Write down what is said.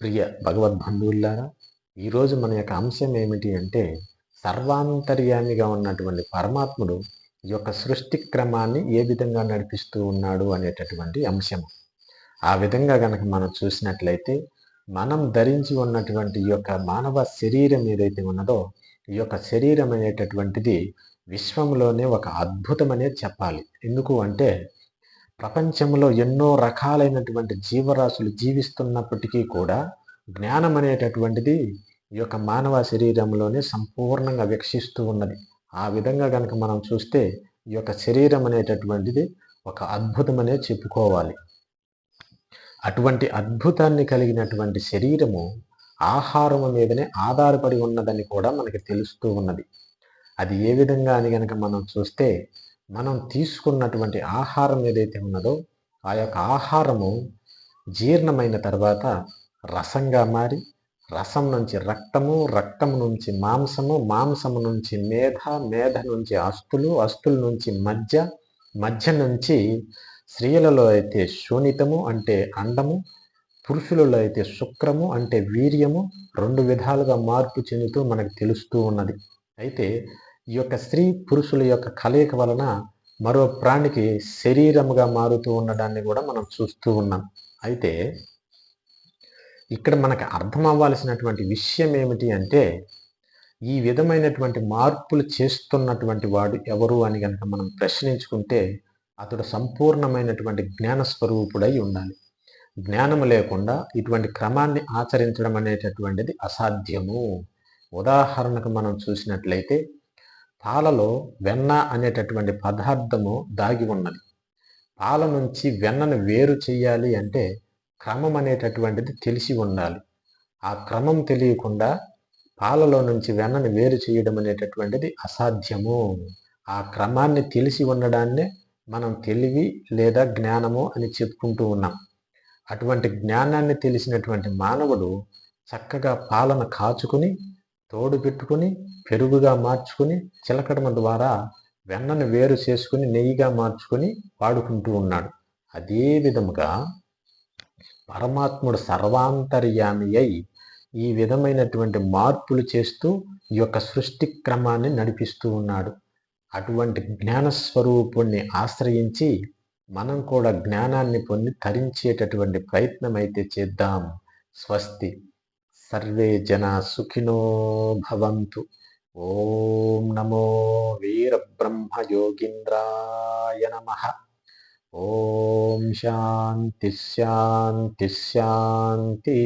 ప్రియ భగవద్బంధువులారా ఈరోజు మన యొక్క అంశం ఏమిటి అంటే సర్వాంతర్యామిగా ఉన్నటువంటి పరమాత్ముడు ఈ యొక్క సృష్టి క్రమాన్ని ఏ విధంగా నడిపిస్తూ ఉన్నాడు అనేటటువంటి అంశం. ఆ విధంగా గనక మనం చూసినట్లయితే మనం ధరించి ఉన్నటువంటి ఈ యొక్క మానవ శరీరం ఏదైతే ఉన్నదో ఈ యొక్క శరీరం అనేటటువంటిది విశ్వంలోనే ఒక అద్భుతమనే చెప్పాలి. ఎందుకు అంటే ప్రపంచంలో ఎన్నో రకాలైనటువంటి జీవరాశులు జీవిస్తున్నప్పటికీ కూడా జ్ఞానం అనేటటువంటిది ఈ యొక్క మానవ శరీరంలోనే సంపూర్ణంగా వీక్షిస్తూ ఉన్నది. ఆ విధంగా కనుక మనం చూస్తే ఈ యొక్క శరీరం అనేటటువంటిది ఒక అద్భుతమనే చెప్పుకోవాలి. అటువంటి అద్భుతాన్ని కలిగినటువంటి శరీరము ఆహారము మీదనే ఆధారపడి ఉన్నదని కూడా మనకి తెలుస్తూ ఉన్నది. అది ఏ విధంగా అని కనుక మనం చూస్తే మనం తీసుకున్నటువంటి ఆహారం ఏదైతే ఉన్నదో ఆ యొక్క ఆహారము జీర్ణమైన తర్వాత రసంగా మారి రసం నుంచి రక్తము రక్తం నుంచి మాంసము మాంసము నుంచి మేధ మేధ నుంచి అస్తులు అస్తుల నుంచి మధ్య మధ్య నుంచి స్త్రీలలో అయితే శూనితము అంటే అండము పురుషులలో అయితే శుక్రము అంటే వీర్యము రెండు విధాలుగా మార్పు చెందుతూ మనకు తెలుస్తూ ఉన్నది. అయితే ఈ యొక్క స్త్రీ పురుషుల యొక్క కలయిక వలన మరో ప్రాణికి శరీరముగా మారుతూ ఉండడాన్ని కూడా మనం చూస్తూ ఉన్నాం. అయితే ఇక్కడ మనకు అర్థం అవ్వాల్సినటువంటి విషయం ఏమిటి అంటే ఈ విధమైనటువంటి మార్పులు చేస్తున్నటువంటి వాడు ఎవరు అని కనుక మనం ప్రశ్నించుకుంటే అతడు సంపూర్ణమైనటువంటి జ్ఞాన స్వరూపుడై ఉండాలి. జ్ఞానం లేకుండా ఇటువంటి క్రమాన్ని ఆచరించడం అనేటటువంటిది అసాధ్యము. ఉదాహరణకు మనం చూసినట్లయితే పాలలో వెన్న అనేటటువంటి పదార్థము దాగి ఉన్నది. పాల నుంచి వెన్నను వేరు చేయాలి అంటే క్రమం అనేటటువంటిది తెలిసి ఉండాలి. ఆ క్రమం తెలియకుండా పాలలో నుంచి వెన్నను వేరు చేయడం అనేటటువంటిది అసాధ్యము. ఆ క్రమాన్ని తెలిసి ఉండడాన్నే మనం తెలివి లేదా జ్ఞానము అని చెప్పుకుంటూ ఉన్నాం. అటువంటి జ్ఞానాన్ని తెలిసినటువంటి మానవుడు చక్కగా పాలన కాచుకుని తోడు పెట్టుకుని పెరుగుగా మార్చుకుని చిలకడమ ద్వారా వెన్నను వేరు చేసుకుని నెయ్యిగా మార్చుకుని వాడుకుంటూ ఉన్నాడు. అదే విధముగా పరమాత్ముడు సర్వాంతర్యామి అయి ఈ విధమైనటువంటి మార్పులు చేస్తూ ఈ యొక్క సృష్టి క్రమాన్ని నడిపిస్తూ ఉన్నాడు. అటువంటి జ్ఞానస్వరూపుణ్ణి ఆశ్రయించి మనం కూడా జ్ఞానాన్ని పొంది తరించేటటువంటి ప్రయత్నం అయితే చేద్దాం. స్వస్తి. సర్వే జనా సుఖినో భవంతు. ఓం నమో వీరబ్రహ్మయోగీంద్రాయ నమ. ఓం శాంతి శాంతి శాంతి.